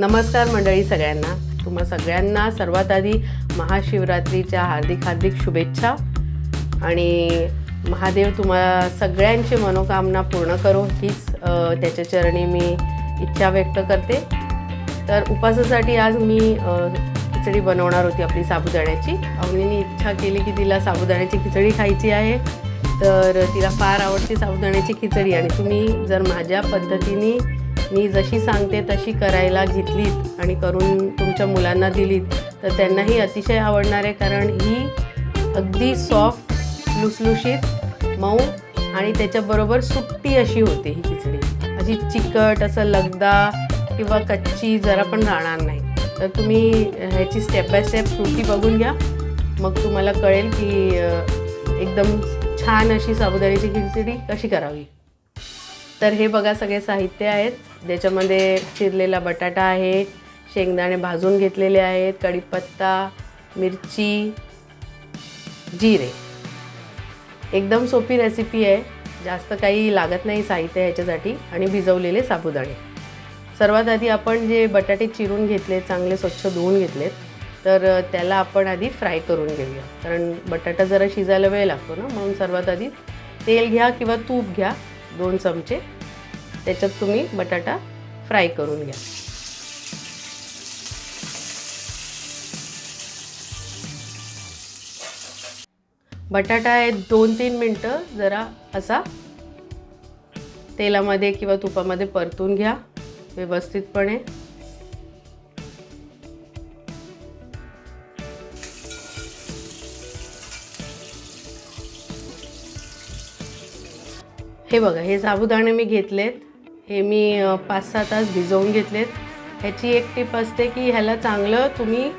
नमस्कार मंडळी सगळ्यांना. तुम्हा सगळ्यांना सर्वात आधी महाशिवरात्रीच्या हार्दिक हार्दिक शुभेच्छा. आणि महादेव तुम्हाला सगळ्यांची मनोकामना पूर्ण करो हीच त्याच्या चरणी मी इच्छा व्यक्त करते. तर उपासासाठी आज मी खिचडी बनवणार होती आपली साबुदाण्याची. अवनीने इच्छा केली की तिला साबुदाण्याची खिचडी खायची आहे. तर तिला फार आवडते साबुदाण्याची खिचडी. आणि तुम्ही जर माझ्या पद्धतीने मी जशी सांगते तशी करायला घेतलीत आणि करून तुमच्या मुलांना दिलीत तर त्यांनाही अतिशय आवडणार आहे. कारण ही अगदी सॉफ्ट लुसलुशीत मऊ आणि त्याच्याबरोबर सुट्टी अशी होते ही खिचडी. अशी चिकट असं लगदा किंवा कच्ची जरा पण राहणार नाही. तर तुम्ही ह्याची स्टेप बाय स्टेप कृती बघून घ्या. मग तुम्हाला कळेल की एकदम छान अशी साबुदाण्याची खिचडी कशी करावी. तर हे बघा सगळे साहित्य आहेत. ज्याच्यामध्ये चिरलेला बटाटा आहे शेंगदाणे भाजून घेतलेले आहेत कढीपत्ता मिरची जिरे. एकदम सोपी रेसिपी आहे. जास्त काही लागत नाही साहित्य ह्याच्यासाठी आणि भिजवलेले साबुदाणे. सर्वात आधी आपण जे बटाटे चिरून घेतले चांगले स्वच्छ धुवून घेतलेत तर त्याला आपण आधी फ्राय करून घेऊया. कारण बटाटा जरा शिजायला वेळ लागतो ना म्हणून सर्वात आधी तेल घ्या किंवा तूप घ्या. दोन चमचे. त्याच्यात तुम्ही बटाटा फ्राय करून घ्या. बटाटा आहे दोन तीन मिनटं जरा असा तेलामध्ये किंवा तुपामध्ये परतून घ्या. व्यवस्थितपणे. हे बघा हे साबुदाणे मी घेतलेत. हे मी पाच सहा तास भिजवून घेतलेत. ह्याची एक टीप असते की ह्याला चांगलं तुम्ही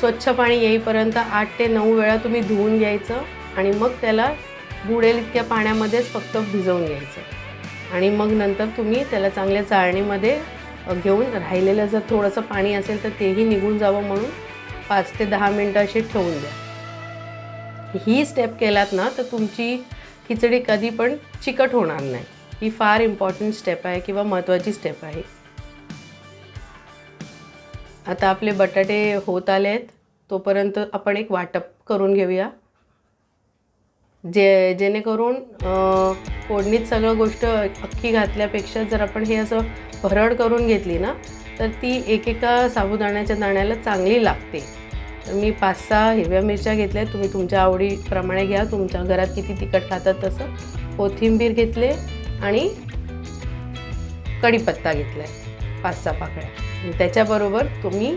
स्वच्छ पाणी येईपर्यंत आठ ते नऊ वेळा तुम्ही धुवून घ्यायचं आणि मग त्याला बुडेल इतक्या पाण्यामध्येच फक्त भिजवून घ्यायचं. आणि मग नंतर तुम्ही त्याला चांगल्या चाळणीमध्ये घेऊन राहिलेलं जर थोडंसं पाणी असेल तर तेही निघून जावं म्हणून पाच ते दहा मिनटं अशी ठेवून द्या. ही स्टेप केलात ना तर तुमची खिचडी कधी पण चिकट होणार नाही. ही फार इम्पॉर्टंट स्टेप आहे किंवा महत्त्वाची स्टेप आहे. आता आपले बटाटे होत आले आहेत तोपर्यंत आपण एक वाटप करून घेऊया. जे जेणेकरून फोडणीत सगळं गोष्ट अख्खी घातल्यापेक्षा जर आपण हे असं भरड करून घेतली ना तर ती एकेका साबुदाण्याच्या दाण्याला चांगली लागते. मी पाच सहा हिरव्या मिरच्या घेतल्या. तुम्ही तुमच्या आवडीप्रमाणे घ्या. तुमच्या घरात किती तिखट खातात तसं. कोथिंबीर घेतले आणि कढीपत्ता घेतला आहे पाच सहा पाकळ्या त्याच्याबरोबर तुम्ही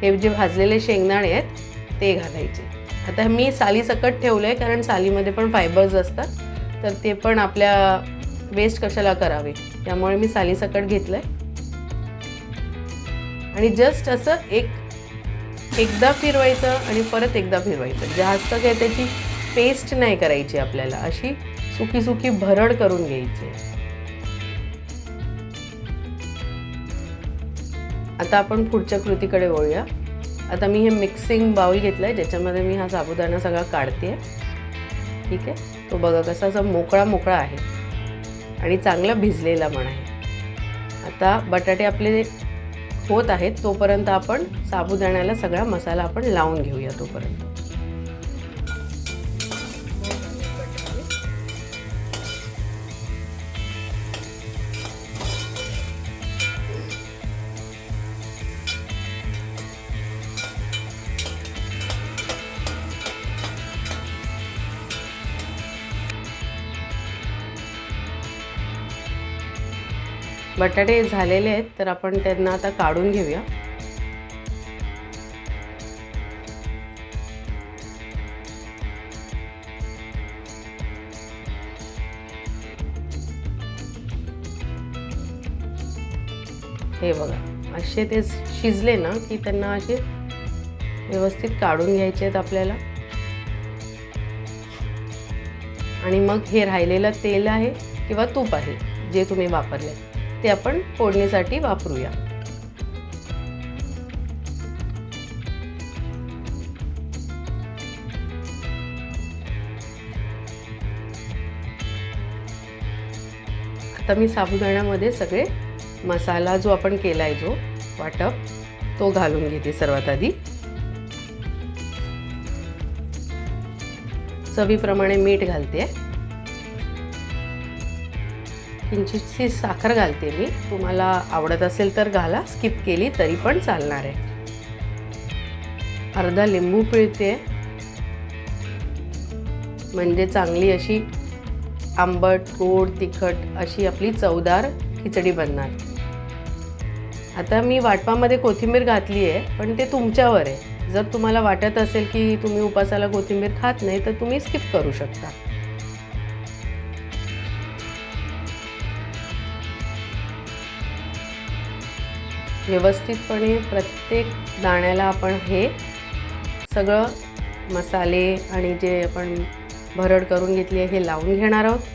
हे जे भाजलेले शेंगदाणे आहेत ते घालायचे. आता मी सालीसकट ठेवलं आहे कारण सालीमध्ये पण फायबर्स असतात. तर ते पण आपल्या वेस्ट कशाला करावे? त्यामुळे मी सालीसकट घेतलं आहे आणि जस्ट असं एक एकदा फिरवायचं आणि परत एकदा फिरवायचं. जास्त काय त्याची पेस्ट नाही करायची आपल्याला. अशी सुकी सुकी भरड करून घ्यायची. आता आपण पुढच्या कृतीकडे वळूया. आता मी हे मिक्सिंग बाउल घेतलं आहे ज्याच्यामध्ये मी हा साबुदाणा सगळा काढते ठीक आहे? तो बघा कसा असा मोकळा मोकळा आहे. आणि चांगला भिजलेला पण आहे. आता बटाटे आपले होत आहेत तोपर्यंत आपण साबुदाण्याला सगळा मसाला आपण लावून घेऊया तोपर्यंत. बटाटे झालेले आहेत तर आपण त्यांना आता काढून घेऊया. हे बघा असे ते शिजले ना की त्यांना असे व्यवस्थित काढून घ्यायचे आहेत आपल्याला. आणि मग हे राहिलेलं तेल आहे किंवा तूप आहे जे तुम्ही वापरले. ते आपण फोडणीसाठी वापरूया. आता मी साबुदाण्यामध्ये सगळे मसाला जो आपण केला आहे जो वाटप तो घालून घेते सर्वात आधी. चवीप्रमाणे मीठ घालते. किंचितशी साखर घालते मी. तुम्हाला आवडत असेल तर घाला. स्किप केली तरी पण चालणार आहे. अर्धा लिंबू पिळते. म्हणजे चांगली अशी आंबट गोड तिखट अशी आपली चवदार खिचडी बनणार. आता मी वाटपामध्ये कोथिंबीर घातली आहे पण ते तुमच्यावर आहे. जर तुम्हाला वाटत असेल की तुम्ही उपासाला कोथिंबीर खात नाही तर तुम्ही स्किप करू शकता. व्यवस्थितपणे प्रत्येक दाण्याला आपण हे सगळं मसाले आणि जे आपण भरड करून घेतली आहे हे लावून घेणार आहोत.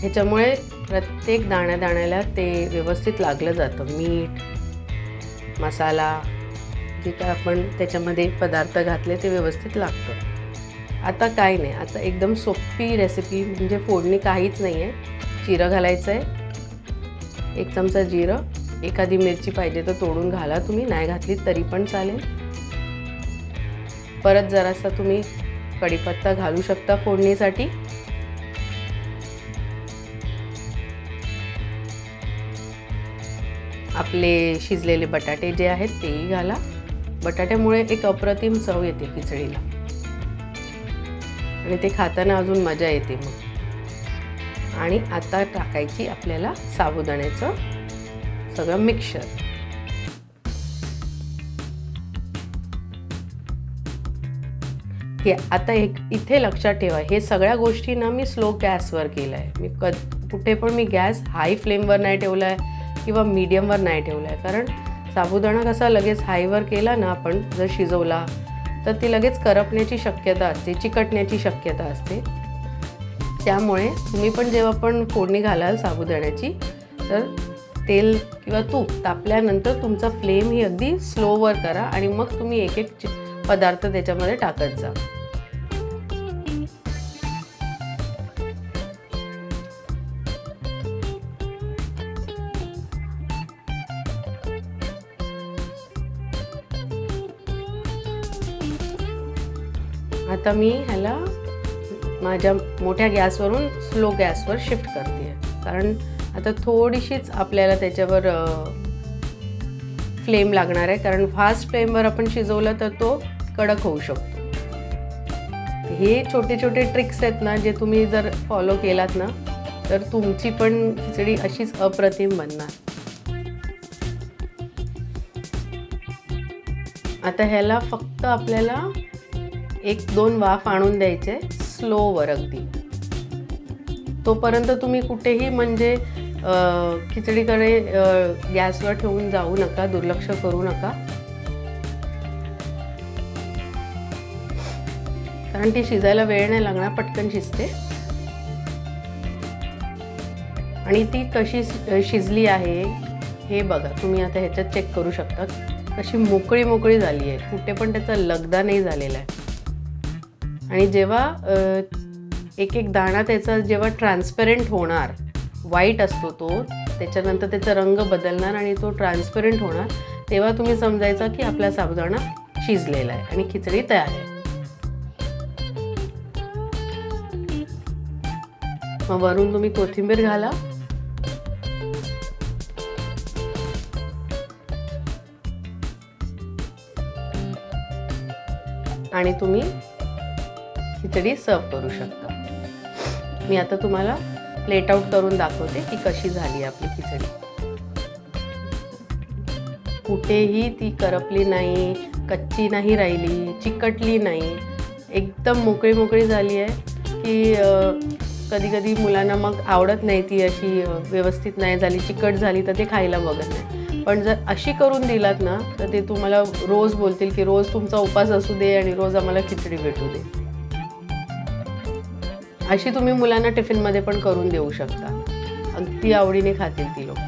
ह्याच्यामुळे प्रत्येक दाण्या दाण्याला ते व्यवस्थित लागलं जातं. मीठ मसाला जे काय आपण त्याच्यामध्ये पदार्थ घातले ते व्यवस्थित लागतं. आता काय नाही आता एकदम सोपी रेसिपी म्हणजे फोडणी काहीच नाही आहे जिरं घालायचं आहे एक चमचा जिरं एखादी मिरची पाहिजे तर तोडून घाला तुम्ही नाही घातली तरी पण चालेल. परत जरासा तुम्ही कढीपत्ता घालू शकता फोडणीसाठी. आपले शिजलेले बटाटे जे आहेत तेही घाला. बटाट्यामुळे एक अप्रतिम चव येते खिचडीला. आणि ते खाताना अजून मजा येते मग. आणि आता टाकायची आपल्याला साबुदाण्याचं सगळं मिक्सर हे आता एक इथे लक्षात ठेवा हे सगळ्या गोष्टींना मी स्लो गॅसवर केलं आहे मी क कुठे पण मी गॅस हाय फ्लेमवर नाही ठेवला आहे किंवा मीडियमवर नाही ठेवला आहे कारण साबुदाणा कसा लगेच हायवर केला ना आपण जर शिजवला तर ती लगेच करपण्याची शक्यता असते चिकटण्याची शक्यता असते. त्यामुळे तुम्ही पण जेव्हा पण फोडणी घालाल साबुदाण्याची तर तेल किंवा तूप तापल्यानंतर तुमचा फ्लेम ही अगदी स्लोवर करा आणि मग तुम्ही एक एक पदार्थ त्याच्यामध्ये टाकत जा. आता मी ह्याला माझ्या मोठ्या गॅसवरून स्लो गॅसवर शिफ्ट करते. कारण आता थोडीशीच आपल्याला त्याच्यावर फ्लेम लागणार आहे. कारण फास्ट फ्लेमवर आपण शिजवलं तर तो कडक होऊ शकतो. हे छोटे छोटे ट्रिक्स आहेत ना जे तुम्ही जर फॉलो केलात ना तर तुमची पण खिचडी अशीच अप्रतिम बनणार. आता ह्याला फक्त आपल्याला एक दोन वाफ आणून द्यायचे स्लोवर अगदी. तोपर्यंत तुम्ही कुठेही म्हणजे खिचडीकडे गॅसवर ठेवून जाऊ नका दुर्लक्ष करू नका. कारण ती शिजायला वेळ नाही लागणार पटकन शिजते. आणि ती कशी शिजली आहे हे बघा तुम्ही आता ह्याच्यात चेक करू शकता. कशी मोकळी मोकळी झाली आहे. कुठे पण त्याचा लगदा नाही झालेला आहे. आणि जेव्हा एक एक दाणा त्याचा जेव्हा ट्रान्सपरंट होणार व्हाईट असतो तो त्याच्यानंतर त्याचा रंग बदलणार आणि तो ट्रान्सपरंट होणार तेव्हा तुम्ही समजायचा की आपला साबुदाणा शिजलेला आहे आणि खिचडी तयार आहे. मग वरून तुम्ही कोथिंबीर घाला. आणि तुम्ही खिचडी सर्व करू शकता. मी आता तुम्हाला प्लेट आउट करून दाखवते की कशी झाली आपली खिचडी. कुठेही ती करपली नाही कच्ची नाही राहिली चिकटली नाही. एकदम मोकळी मोकळी झाली आहे की कधी कधी मुलांना मग आवडत नाही ती अशी व्यवस्थित नाही झाली चिकट झाली तर ते खायला बघत नाही. पण जर अशी करून दिलात ना तर ते तुम्हाला रोज बोलतील की रोज तुमचा उपास असू दे आणि रोज आम्हाला खिचडी भेटू दे. अशी तुम्ही मुलांना टिफिनमध्ये पण करून देऊ शकता. अगदी आवडीने खातील ती लोक.